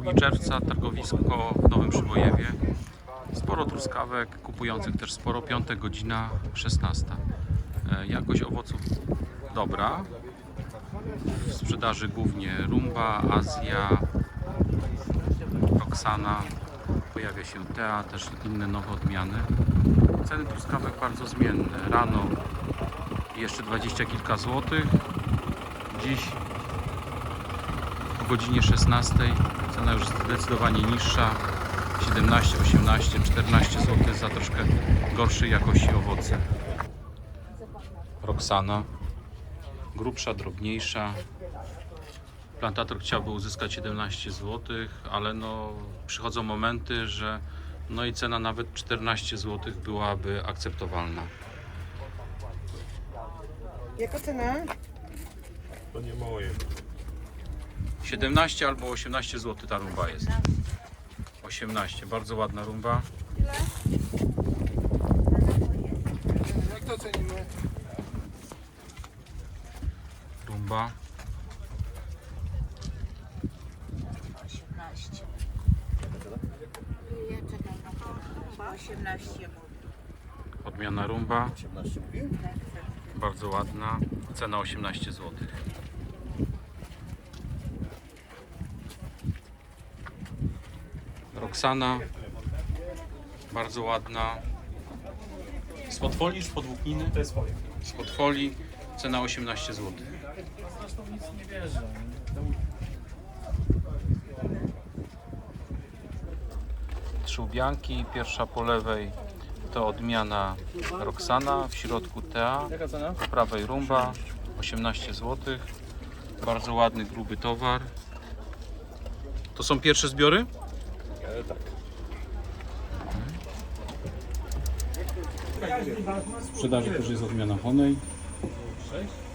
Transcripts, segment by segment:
2 czerwca, targowisko w Nowym Przybojewie. Sporo truskawek, kupujących też sporo, 5 godzina 16. E, Jakość owoców dobra. W sprzedaży głównie Rumba, Azja, Roxana. Pojawia się Tea, też inne nowe odmiany. Ceny truskawek bardzo zmienne. Rano jeszcze 20 kilka złotych. Dziś godzinie 16 cena już zdecydowanie niższa. 17, 18, 14 zł za troszkę gorszej jakości owoce. Roxana. Grubsza, drobniejsza. Plantator chciałby uzyskać 17 zł ale no przychodzą momenty, że no i cena nawet 14 zł byłaby akceptowalna. Jaka cena? To nie moje. 17 albo 18 zł ta rumba jest 18, bardzo ładna rumba Jak to cenimy? rumba 18. Ja czekam na to. 18 mówię. odmiana rumba 18 mówił? Tak, tak. Bardzo ładna. Cena 18 zł. Roxana. Bardzo ładna. Spod folii, spod włókniny? To jest folia. Spod folii. Cena 18 zł. Zresztą nic nie wierzę. Trzubianki. Pierwsza po lewej to odmiana Roxana. W środku Tea. Po prawej rumba 18 zł. Bardzo ładny, gruby towar. To są pierwsze zbiory? W sprzedaży też jest odmiana Honej.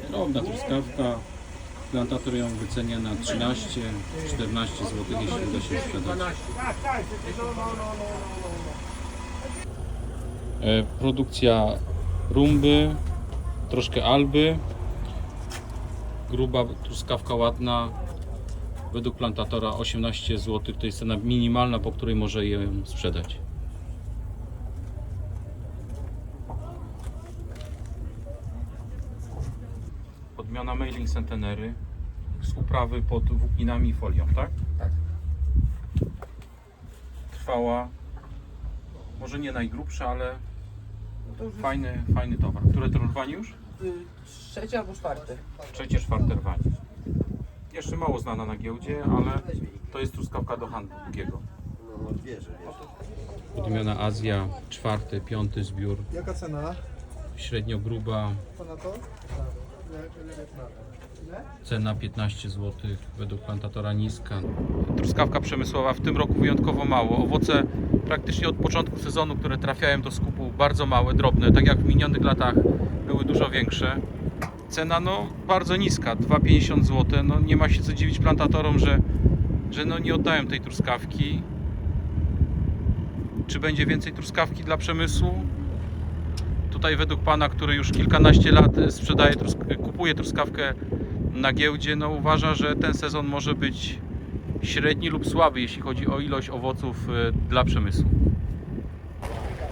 Drobna truskawka. Plantator ją wycenia na 13, 14 zł, jeśli uda się sprzedać. E, Produkcja rumby, troszkę alby. Gruba truskawka ładna. Według plantatora 18 zł to jest cena minimalna, po której może ją sprzedać. Odmiana mailing centenery z uprawy pod włókninami i folią, tak? Tak. Trwała, może nie najgrubsza, ale To już fajny, fajny towar. Które to rwanie już? y, trzecie albo czwarte. Trzecie, czwarte rwanie. Jeszcze mało znana na giełdzie, ale to jest truskawka do handlu długiego. No, wierzę, wierzę. Odmiana Azja, czwarty, piąty zbiór, Jaka cena? średnio gruba, Co na to? Cena 15 zł, według plantatora niska. Truskawka przemysłowa w tym roku wyjątkowo mało. Owoce praktycznie od początku sezonu, które trafiają do skupu, bardzo małe, drobne, tak jak w minionych latach były dużo większe. Cena no bardzo niska, 2,50 zł. No nie ma się co dziwić plantatorom, że, że no nie oddają tej truskawki. Czy będzie więcej truskawki dla przemysłu? Tutaj według pana, który już kilkanaście lat sprzedaje, kupuje truskawkę na giełdzie, no uważa, że ten sezon może być średni lub słaby, jeśli chodzi o ilość owoców e, dla przemysłu.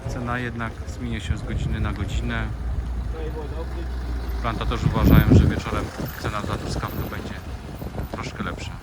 Cena jednak zmienia się z godziny na godzinę. Plantatorzy uważają, że wieczorem cena za truskawkę będzie troszkę lepsza.